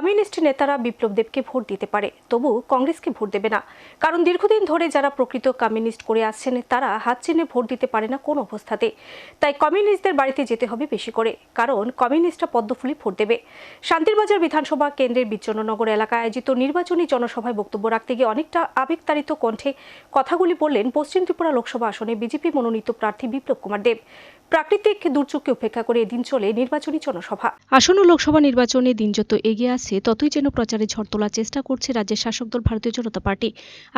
Communist নেতারা বিপ্লব দেবকে vote দিতে পারে, তবু কংগ্রেসকে ভোট দেবে না। কারণ দীর্ঘদিন ধরে যারা প্রকৃত কমিউনিস্ট করে আসছেন, তারা হাত চিহ্নে ভোট দিতে পারে না কোন অবস্থাতে। তাই কমিউনিস্টদের বাড়িতে যেতে হবে বেশি করে, কারণ কমিউনিস্টরা পদ্মফুলি ভোট দেবে। শান্তিরবাজার বিধানসভা কেন্দ্রের বিচ্ছন্ননগর এলাকায় আয়োজিত নির্বাচনী জনসভায় বক্তব্য রাখতে গিয়ে অনেকটা আবেগতাড়িত কণ্ঠে কথাগুলি বললেন পশ্চিম ত্রিপুরা লোকসভা আসনে বিজেপি মনোনীত প্রার্থী বিপ্লব কুমার দেব। প্রাকৃতিক দুর্যোগকে উপেক্ষা করে এদিন চলে নির্বাচনী জনসভা। আসন্ন লোকসভা নির্বাচনে দিন যত এগিয়ে আসছে, ততই যেন প্রচারে ঝড় তোলার চেষ্টা করছে রাজ্যের শাসক দল ভারতীয় জনতা পার্টি।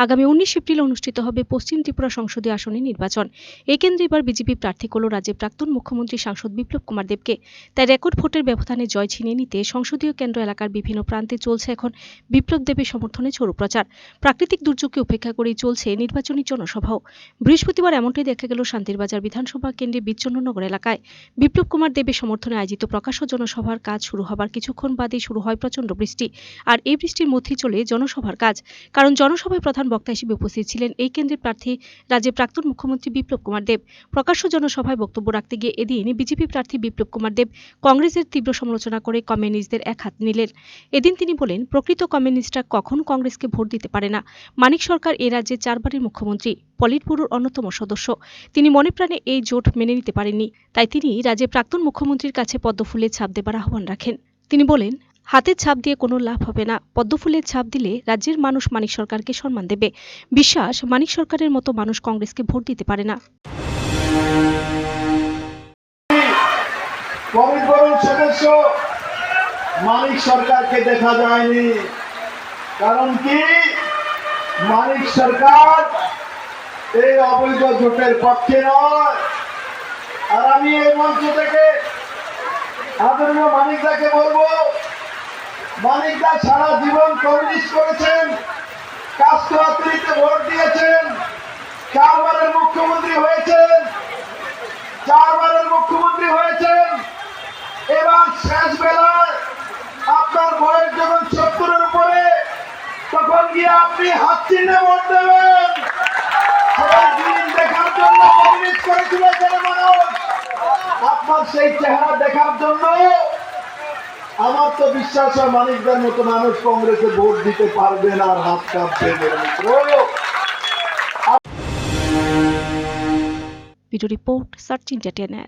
আগামী উনিশ এপ্রিল অনুষ্ঠিত হবে পশ্চিম ত্রিপুরা সংসদীয় আসনে নির্বাচন। এই কেন্দ্রে এবার বিজেপি প্রার্থী করল রাজ্যের প্রাক্তন মুখ্যমন্ত্রী সাংসদ বিপ্লব কুমার দেবকে। তাই রেকর্ড ভোটের ব্যবধানে জয় ছিনিয়ে নিতে সংসদীয় কেন্দ্র এলাকার বিভিন্ন প্রান্তে চলছে এখন বিপ্লব দেবের সমর্থনে ঝোড়ো প্রচার। প্রাকৃতিক দুর্যোগকে উপেক্ষা করেই চলছে নির্বাচনী জনসভাও। বৃহস্পতিবার এমনটাই দেখা গেল শান্তিরবাজার বিধানসভা কেন্দ্রে বিচ্ছন্ননগর এলাকায়। বিপ্লব কুমার দেবের সমর্থনে আয়োজিত প্রকাশ্য জনসভার কাজ শুরু হবার কিছুক্ষণ বাদে শুরু হয় প্রচণ্ড বৃষ্টি। আর এই বৃষ্টির মধ্যেই চলে জনসভার কাজ। কারণ জনসভায় প্রধান বক্তা হিসেবে উপস্থিত ছিলেন এই কেন্দ্রের প্রার্থী রাজ্যের প্রাক্তন মুখ্যমন্ত্রী বিপ্লব কুমার দেব। প্রকাশ্য জনসভায় বক্তব্য রাখতে গিয়ে এদিন বিজেপি প্রার্থী বিপ্লব কুমার দেব কংগ্রেসের তীব্র সমালোচনা করে কমিউনিস্টদের এক হাত নিলেন। এদিন তিনি বলেন, প্রকৃত কমিউনিস্টরা কখনো কংগ্রেসকে ভোট দিতে পারে না। মানিক সরকার এ রাজ্যে চারবারের মুখ্যমন্ত্রী। পলিট ব্যুরোর অন্যতম সদস্য। তিনি মনে প্রাণে এই জোট মেনে নিতে পারেননি। তাই তিনি রাজ্যের প্রাক্তন মুখ্যমন্ত্রীর কাছে পদ্মফুলের ছাপ দেবার আহ্বান রাখেন। তিনি বলেন, হাতের ছাপ দিয়ে কোনো লাভ হবে না। পদ্মফুলের ছাপ দিলে রাজ্যের মানুষ মানিক সরকারকে সম্মান দেবে। বিশ্বাস, মানিক সরকারের মতো মানুষ কংগ্রেসকে ভোট দিতে পারে না। মানিক সরকারকে দেখা যায়নি। কারণ কি? মানিক সরকার এই অবৈধ জোটের পক্ষে নয়। আর আমি এই মঞ্চ থেকে আদরণীয় মানিকদাকে বলব, মানিকদা সারা জীবন কমিউনিস্ট করেছেন কাস্তাত্রিতে ভোট দিয়েছেন, চারবারের মুখ্যমন্ত্রী হয়েছেন, চারবারের মুখ্যমন্ত্রী হয়েছেন। এবার শেষ বেলায় আপনার বয়স যখন সত্তরের উপরে, তখন গিয়ে আপনি হাত চিহ্নে ভোট দেবেন সবাই দিন দেখার জন্য কমিউনিস্ট করেছিল যেন মানুষ আপনার সেই চেহারা দেখার জন্য আমার তো বিশ্বাস হয় মানিকদের মতো মানুষ কংগ্রেসে ভোট দিতে পারবে না আর হাত কাঁপবে। Video report search India